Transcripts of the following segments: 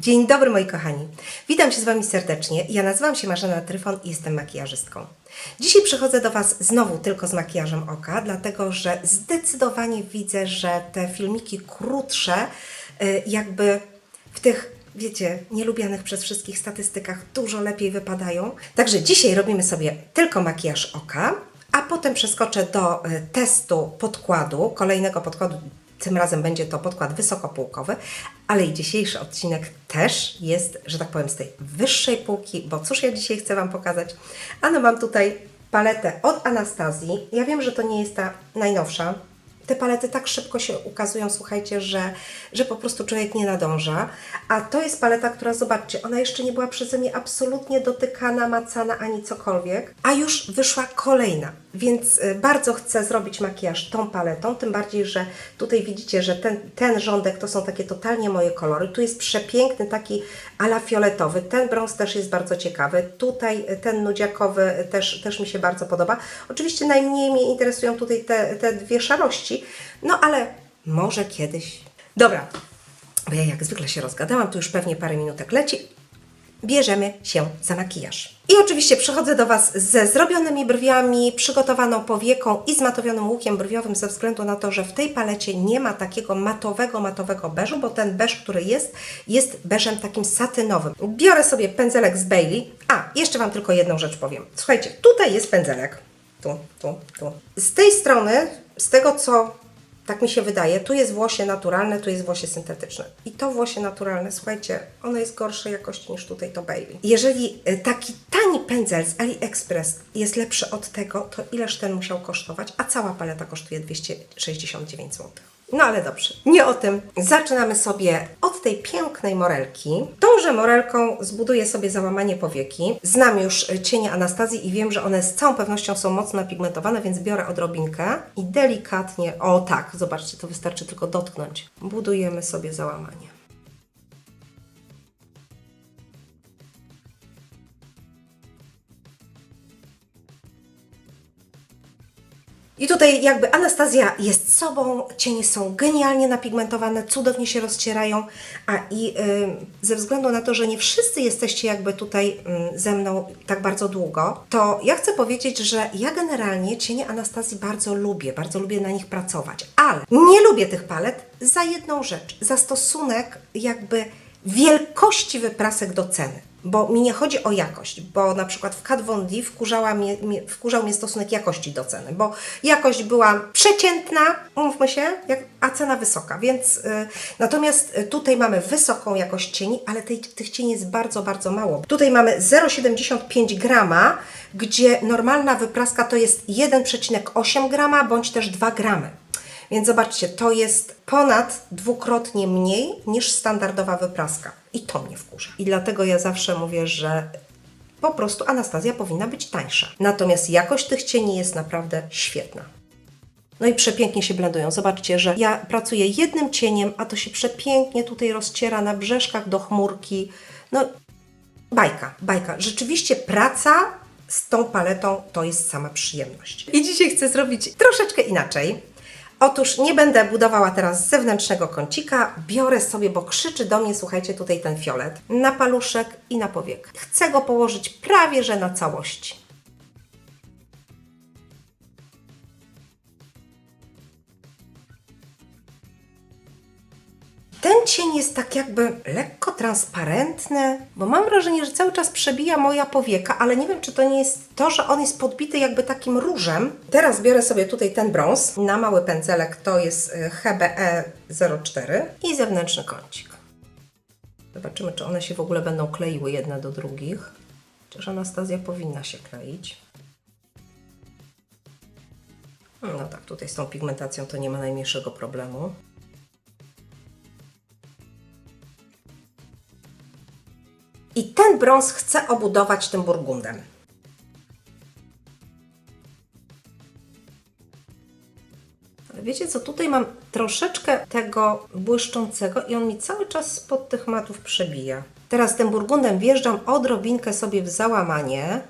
Dzień dobry moi kochani. Witam się z Wami serdecznie. Ja nazywam się Marzena Tryfon i jestem makijażystką. Dzisiaj przychodzę do Was znowu tylko z makijażem oka, dlatego że zdecydowanie widzę, że te filmiki krótsze y, jakby w tych wiecie, nielubianych przez wszystkich statystykach dużo lepiej wypadają. Także dzisiaj robimy sobie tylko makijaż oka, a potem przeskoczę do y, testu podkładu, kolejnego podkładu. Tym razem będzie to podkład wysokopółkowy, ale i dzisiejszy odcinek też jest, że tak powiem, z tej wyższej półki, bo cóż ja dzisiaj chcę Wam pokazać? Ano mam tutaj paletę od Anastazji. Ja wiem, że to nie jest ta najnowsza, te palety tak szybko się ukazują, słuchajcie, że, że po prostu człowiek nie nadąża. A to jest paleta, która, zobaczcie, ona jeszcze nie była przeze mnie absolutnie dotykana, macana ani cokolwiek, a już wyszła kolejna. Więc y, bardzo chcę zrobić makijaż tą paletą, tym bardziej, że tutaj widzicie, że ten, ten rządek to są takie totalnie moje kolory. Tu jest przepiękny taki ala fioletowy, ten brąz też jest bardzo ciekawy. Tutaj y, ten nudziakowy też, też mi się bardzo podoba. Oczywiście najmniej mnie interesują tutaj te, te dwie szarości, no ale może kiedyś. Dobra, bo ja jak zwykle się rozgadałam, tu już pewnie parę minutek leci. Bierzemy się za makijaż. I oczywiście przychodzę do Was ze zrobionymi brwiami, przygotowaną powieką i zmatowionym łukiem brwiowym ze względu na to, że w tej palecie nie ma takiego matowego, matowego beżu, bo ten beż, który jest, jest beżem takim satynowym. Biorę sobie pędzelek z Bailey. A, jeszcze Wam tylko jedną rzecz powiem. Słuchajcie, tutaj jest pędzelek. Tu, tu, tu. Z tej strony, z tego co tak mi się wydaje, tu jest włosie naturalne, tu jest włosie syntetyczne. I to włosie naturalne, słuchajcie, ono jest gorszej jakości niż tutaj to Bailey. Jeżeli y, taki tani pędzel z AliExpress jest lepszy od tego, to ileż ten musiał kosztować? A cała paleta kosztuje 269 zł. No ale dobrze, nie o tym. Zaczynamy sobie od tej pięknej morelki. Tąże morelką zbuduję sobie załamanie powieki. Znam już cienie Anastazji i wiem, że one z całą pewnością są mocno napigmentowane, więc biorę odrobinkę i delikatnie, o tak, zobaczcie, to wystarczy tylko dotknąć. Budujemy sobie załamanie. I tutaj jakby Anastazja jest sobą, cienie są genialnie napigmentowane, cudownie się rozcierają, a i y, ze względu na to, że nie wszyscy jesteście jakby tutaj y, ze mną tak bardzo długo, to ja chcę powiedzieć, że ja generalnie cienie Anastazji bardzo lubię, bardzo lubię na nich pracować, ale nie lubię tych palet za jedną rzecz, za stosunek jakby wielkości wyprasek do ceny. Bo mi nie chodzi o jakość, bo na przykład w Kat Von D wkurzała mnie, wkurzał mnie stosunek jakości do ceny, bo jakość była przeciętna, umówmy się, jak, a cena wysoka, więc y, natomiast y, tutaj mamy wysoką jakość cieni, ale tej, tych cieni jest bardzo, bardzo mało. Tutaj mamy 0,75 grama, gdzie normalna wypraska to jest 1,8 grama bądź też 2 gramy. Więc zobaczcie, to jest ponad dwukrotnie mniej niż standardowa wypraska. I to mnie wkurza. I dlatego ja zawsze mówię, że po prostu Anastazja powinna być tańsza. Natomiast jakość tych cieni jest naprawdę świetna. No i przepięknie się blendują. Zobaczcie, że ja pracuję jednym cieniem, a to się przepięknie tutaj rozciera na brzeszkach do chmurki. No, bajka, bajka. Rzeczywiście praca z tą paletą to jest sama przyjemność. I dzisiaj chcę zrobić troszeczkę inaczej. Otóż nie będę budowała teraz zewnętrznego kącika, biorę sobie, bo krzyczy do mnie, słuchajcie, tutaj ten fiolet, na paluszek i na powiek. Chcę go położyć prawie że na całości. Ten cień jest tak jakby lekko transparentny, bo mam wrażenie, że cały czas przebija moja powieka, ale nie wiem, czy to nie jest to, że on jest podbity jakby takim różem. Teraz biorę sobie tutaj ten brąz na mały pędzelek, to jest HBE 04 i zewnętrzny kącik. Zobaczymy, czy one się w ogóle będą kleiły jedne do drugich. Chociaż Anastazja powinna się kleić. No tak, tutaj z tą pigmentacją to nie ma najmniejszego problemu. I ten brąz chcę obudować tym burgundem. Ale wiecie co, tutaj mam troszeczkę tego błyszczącego i on mi cały czas spod tych matów przebija. Teraz tym burgundem wjeżdżam odrobinkę sobie w załamanie.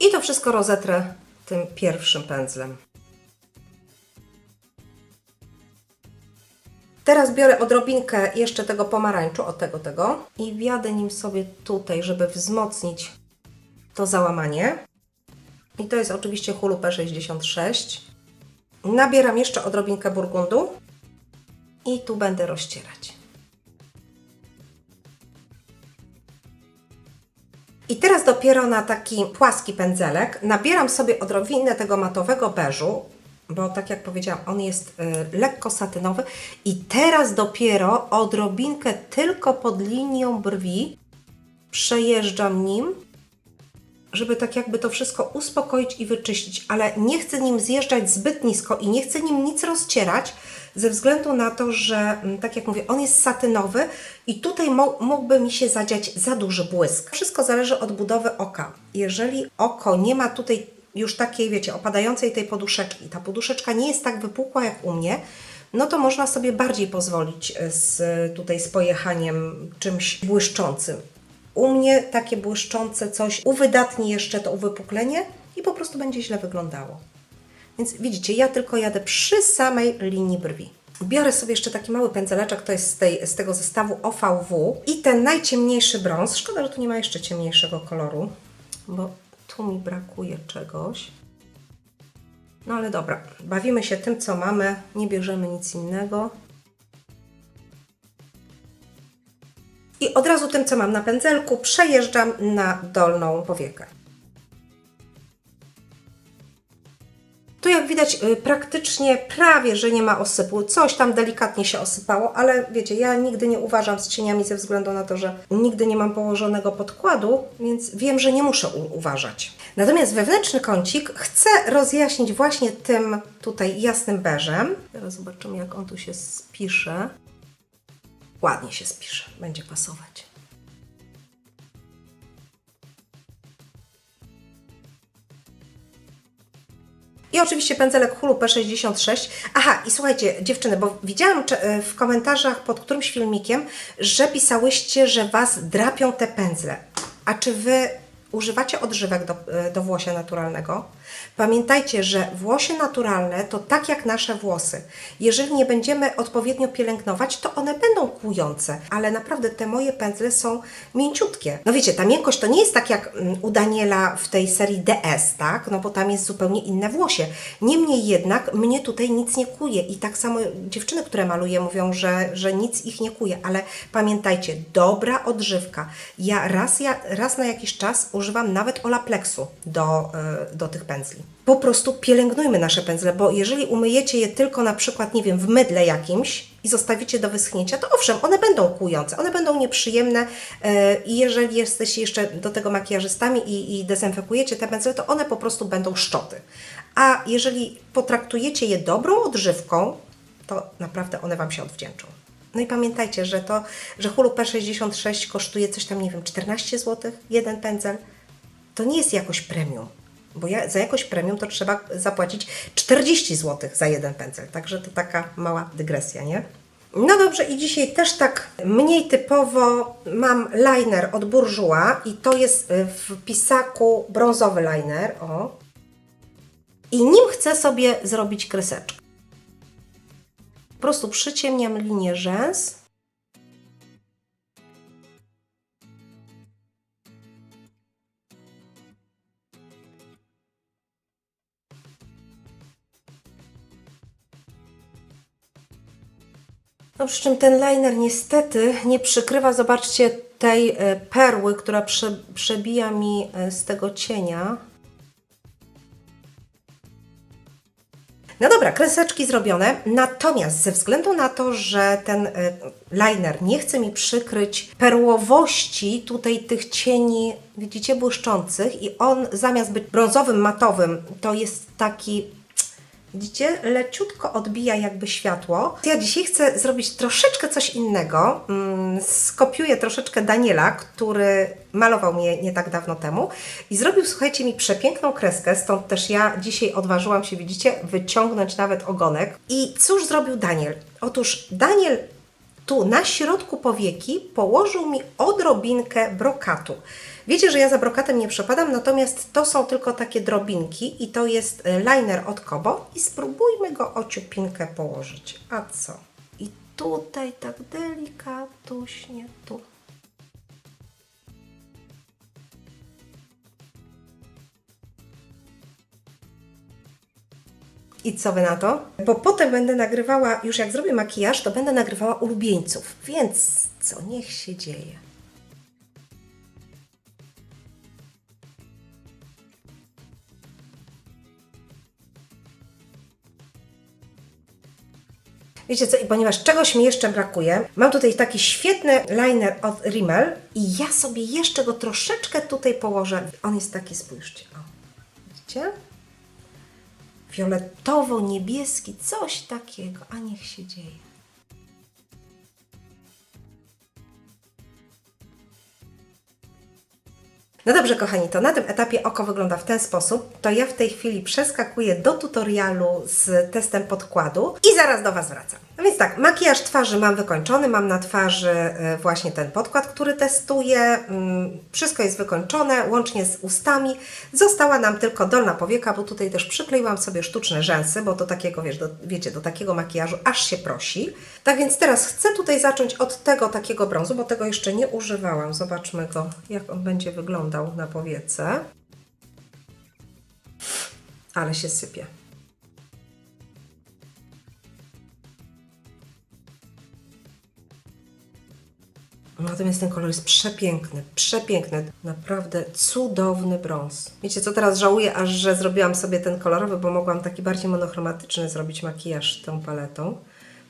I to wszystko rozetrę tym pierwszym pędzlem. Teraz biorę odrobinkę jeszcze tego pomarańczu, od tego, tego i wjadę nim sobie tutaj, żeby wzmocnić to załamanie. I to jest oczywiście Hulu P66. Nabieram jeszcze odrobinkę burgundu i tu będę rozcierać. I teraz dopiero na taki płaski pędzelek nabieram sobie odrobinę tego matowego beżu, bo tak jak powiedziałam, on jest y, lekko satynowy i teraz dopiero odrobinkę tylko pod linią brwi przejeżdżam nim, żeby tak jakby to wszystko uspokoić i wyczyścić, ale nie chcę nim zjeżdżać zbyt nisko i nie chcę nim nic rozcierać, ze względu na to, że mm, tak jak mówię, on jest satynowy i tutaj mógłby mi się zadziać za duży błysk. Wszystko zależy od budowy oka. Jeżeli oko nie ma tutaj już takiej, wiecie, opadającej tej poduszeczki, ta poduszeczka nie jest tak wypukła jak u mnie, no to można sobie bardziej pozwolić e, z, tutaj z pojechaniem czymś błyszczącym. U mnie takie błyszczące coś uwydatni jeszcze to uwypuklenie i po prostu będzie źle wyglądało. Więc widzicie, ja tylko jadę przy samej linii brwi. Biorę sobie jeszcze taki mały pędzeleczek, to jest z, tej, z tego zestawu OVW i ten najciemniejszy brąz. Szkoda, że tu nie ma jeszcze ciemniejszego koloru, bo tu mi brakuje czegoś. No ale dobra, bawimy się tym, co mamy, nie bierzemy nic innego. I od razu tym, co mam na pędzelku, przejeżdżam na dolną powiekę. Tu jak widać y, praktycznie prawie, że nie ma osypu. Coś tam delikatnie się osypało, ale wiecie, ja nigdy nie uważam z cieniami ze względu na to, że nigdy nie mam położonego podkładu, więc wiem, że nie muszę uważać. Natomiast wewnętrzny kącik chcę rozjaśnić właśnie tym tutaj jasnym beżem. Teraz zobaczymy, jak on tu się spisze. Ładnie się spisze, będzie pasować. I oczywiście pędzelek Hulu P66. Aha, i słuchajcie, dziewczyny, bo widziałam e, w komentarzach pod którymś filmikiem, że pisałyście, że Was drapią te pędzle. A czy Wy używacie odżywek do, e, do włosia naturalnego? Pamiętajcie, że włosie naturalne to tak jak nasze włosy. Jeżeli nie będziemy odpowiednio pielęgnować, to one będą kłujące, ale naprawdę te moje pędzle są mięciutkie. No wiecie, ta miękkość to nie jest tak jak mm, u Daniela w tej serii DS, tak? No bo tam jest zupełnie inne włosie. Niemniej jednak mnie tutaj nic nie kuje i tak samo dziewczyny, które maluję mówią, że, że nic ich nie kuje, ale pamiętajcie, dobra odżywka. Ja raz, ja raz na jakiś czas używam nawet Olaplexu do, y, do tych pędzli. Po prostu pielęgnujmy nasze pędzle, bo jeżeli umyjecie je tylko na przykład, nie wiem, w mydle jakimś i zostawicie do wyschnięcia, to owszem, one będą kłujące, one będą nieprzyjemne e, i jeżeli jesteście jeszcze do tego makijażystami i, i dezynfekujecie te pędzle, to one po prostu będą szczoty. A jeżeli potraktujecie je dobrą odżywką, to naprawdę one Wam się odwdzięczą. No i pamiętajcie, że to, że Hulu P66 kosztuje coś tam, nie wiem, 14 zł, jeden pędzel, to nie jest jakoś premium. Bo ja, za jakoś premium to trzeba zapłacić 40 zł za jeden pędzel. Także to taka mała dygresja, nie? No dobrze, i dzisiaj też tak mniej typowo mam liner od Bourjois i to jest y, w pisaku brązowy liner, o. I nim chcę sobie zrobić kreseczkę. Po prostu przyciemniam linię rzęs. No przy czym ten liner niestety nie przykrywa, zobaczcie, tej e, perły, która prze, przebija mi e, z tego cienia. No dobra, kreseczki zrobione, natomiast ze względu na to, że ten y, liner nie chce mi przykryć perłowości tutaj tych cieni, widzicie, błyszczących i on zamiast być brązowym, matowym, to jest taki Widzicie, leciutko odbija jakby światło. Ja dzisiaj chcę zrobić troszeczkę coś innego. Mm, Skopiuję troszeczkę Daniela, który malował mnie nie tak dawno temu i zrobił, słuchajcie, mi przepiękną kreskę, stąd też ja dzisiaj odważyłam się, widzicie, wyciągnąć nawet ogonek. I cóż zrobił Daniel? Otóż Daniel tu na środku powieki położył mi odrobinkę brokatu. Wiecie, że ja za brokatem nie przepadam, natomiast to są tylko takie drobinki i to jest y, liner od Kobo i spróbujmy go o ciupinkę położyć. A co? I tutaj tak delikatuśnie tu. I co wy na to? Bo potem będę nagrywała, już jak zrobię makijaż, to będę nagrywała ulubieńców, więc co niech się dzieje. Wiecie co, i ponieważ czegoś mi jeszcze brakuje, mam tutaj taki świetny liner od Rimmel i ja sobie jeszcze go troszeczkę tutaj położę. On jest taki, spójrzcie, o. Widzicie? Fioletowo-niebieski, coś takiego, a niech się dzieje. No dobrze, kochani, to na tym etapie oko wygląda w ten sposób. To ja w tej chwili przeskakuję do tutorialu z testem podkładu i zaraz do Was wracam. No więc tak, makijaż twarzy mam wykończony, mam na twarzy e, właśnie ten podkład, który testuję. Mm, Wszystko jest wykończone, łącznie z ustami. Została nam tylko dolna powieka, bo tutaj też przykleiłam sobie sztuczne rzęsy, bo do takiego, wiesz, do, wiecie, do takiego makijażu aż się prosi. Tak więc teraz chcę tutaj zacząć od tego takiego brązu, bo tego jeszcze nie używałam. Zobaczmy go, jak on będzie wyglądał na powiece. Ale się sypie. Natomiast ten kolor jest przepiękny, przepiękny, naprawdę cudowny brąz. Wiecie co, teraz żałuję aż, że zrobiłam sobie ten kolorowy, bo mogłam taki bardziej monochromatyczny zrobić makijaż tą paletą.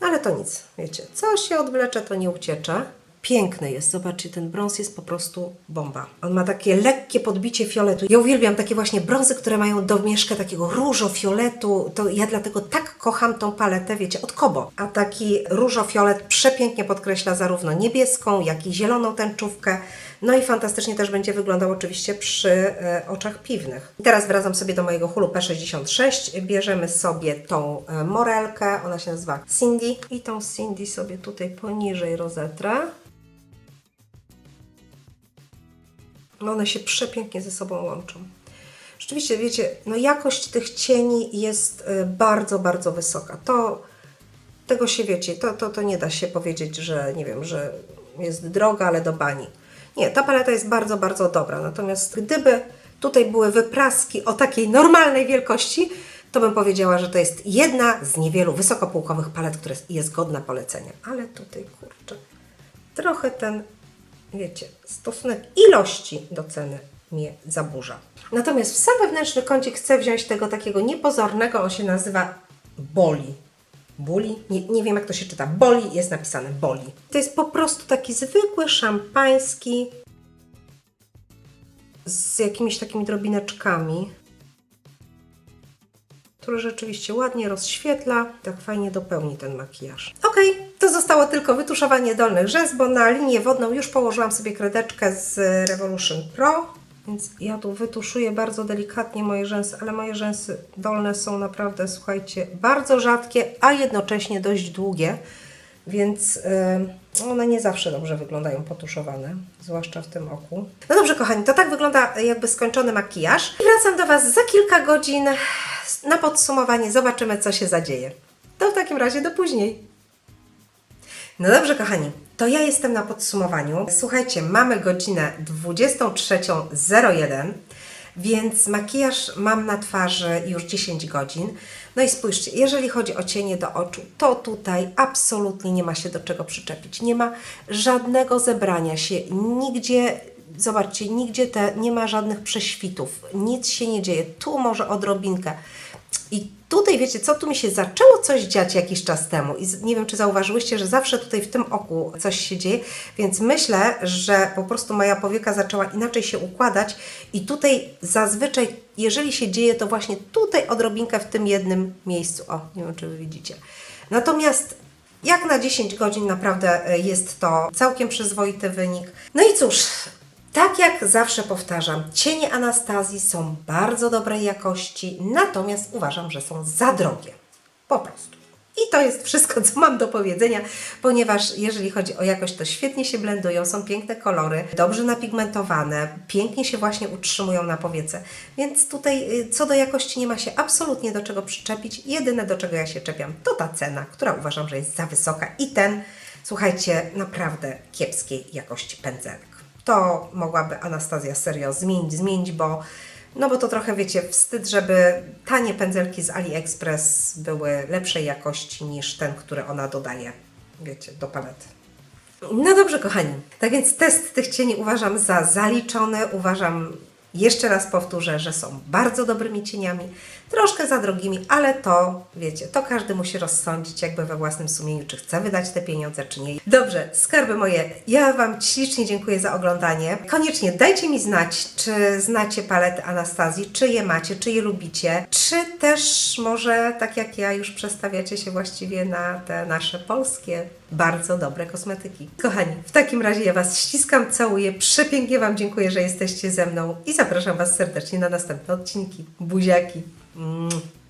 No ale to nic, wiecie, co się odwlecze, to nie uciecze. Piękny jest, zobaczcie, ten brąz jest po prostu bomba. On ma takie lekkie podbicie fioletu. Ja uwielbiam takie właśnie brązy, które mają domieszkę takiego różo-fioletu. To ja dlatego tak kocham tą paletę, wiecie, od Kobo. A taki różo-fiolet przepięknie podkreśla zarówno niebieską, jak i zieloną tęczówkę. No i fantastycznie też będzie wyglądał oczywiście przy e, oczach piwnych. I teraz wracam sobie do mojego hulu P66. Bierzemy sobie tą e, morelkę, ona się nazywa Cindy. I tą Cindy sobie tutaj poniżej rozetrę. One się przepięknie ze sobą łączą. Rzeczywiście, wiecie, no jakość tych cieni jest y, bardzo, bardzo wysoka. To, tego się wiecie, to, to, to nie da się powiedzieć, że nie wiem, że jest droga, ale do bani. Nie, ta paleta jest bardzo, bardzo dobra. Natomiast gdyby tutaj były wypraski o takiej normalnej wielkości, to bym powiedziała, że to jest jedna z niewielu wysokopółkowych palet, która jest godna polecenia. Ale tutaj, kurczę, trochę ten wiecie, stosunek ilości do ceny mnie zaburza. Natomiast w sam wewnętrzny kącik chcę wziąć tego takiego niepozornego, on się nazywa Boli. Boli? Nie, nie wiem jak to się czyta. Boli jest napisane Boli. To jest po prostu taki zwykły szampański z jakimiś takimi drobineczkami który rzeczywiście ładnie rozświetla, tak fajnie dopełni ten makijaż. Ok, to zostało tylko wytuszowanie dolnych rzęs, bo na linię wodną już położyłam sobie kredeczkę z Revolution Pro, więc ja tu wytuszuję bardzo delikatnie moje rzęsy, ale moje rzęsy dolne są naprawdę, słuchajcie, bardzo rzadkie, a jednocześnie dość długie, więc yy, one nie zawsze dobrze wyglądają potuszowane, zwłaszcza w tym oku. No dobrze, kochani, to tak wygląda jakby skończony makijaż. I wracam do Was za kilka godzin na podsumowanie. Zobaczymy, co się zadzieje. To w takim razie do później. No dobrze, kochani, to ja jestem na podsumowaniu. Słuchajcie, mamy godzinę 23.01, więc makijaż mam na twarzy już 10 godzin. No i spójrzcie, jeżeli chodzi o cienie do oczu, to tutaj absolutnie nie ma się do czego przyczepić. Nie ma żadnego zebrania się, nigdzie Zobaczcie, nigdzie te, nie ma żadnych prześwitów, nic się nie dzieje. Tu może odrobinkę. I tutaj wiecie, co tu mi się zaczęło coś dziać jakiś czas temu i nie wiem, czy zauważyłyście, że zawsze tutaj w tym oku coś się dzieje, więc myślę, że po prostu moja powieka zaczęła inaczej się układać i tutaj zazwyczaj, jeżeli się dzieje, to właśnie tutaj odrobinkę w tym jednym miejscu. O, nie wiem, czy Wy widzicie. Natomiast jak na 10 godzin naprawdę e, jest to całkiem przyzwoity wynik. No i cóż, tak jak zawsze powtarzam, cienie Anastazji są bardzo dobrej jakości, natomiast uważam, że są za drogie. Po prostu. I to jest wszystko, co mam do powiedzenia, ponieważ jeżeli chodzi o jakość, to świetnie się blendują, są piękne kolory, dobrze napigmentowane, pięknie się właśnie utrzymują na powiece. Więc tutaj y, co do jakości nie ma się absolutnie do czego przyczepić. Jedyne do czego ja się czepiam to ta cena, która uważam, że jest za wysoka i ten, słuchajcie, naprawdę kiepskiej jakości pędzelek. To mogłaby Anastazja serio zmienić, zmienić, bo no bo to trochę, wiecie, wstyd, żeby tanie pędzelki z AliExpress były lepszej jakości niż ten, który ona dodaje, wiecie, do palety. No dobrze, kochani. Tak więc test tych cieni uważam za zaliczony. Uważam, jeszcze raz powtórzę, że są bardzo dobrymi cieniami. Troszkę za drogimi, ale to, wiecie, to każdy musi rozsądzić jakby we własnym sumieniu, czy chce wydać te pieniądze, czy nie. Dobrze, skarby moje, ja Wam ślicznie dziękuję za oglądanie. Koniecznie dajcie mi znać, czy znacie palety Anastazji, czy je macie, czy je lubicie, czy też może, tak jak ja, już przestawiacie się właściwie na te nasze polskie bardzo dobre kosmetyki. Kochani, w takim razie ja Was ściskam, całuję, przepięknie Wam dziękuję, że jesteście ze mną i zapraszam Was serdecznie na następne odcinki. Buziaki. 嗯。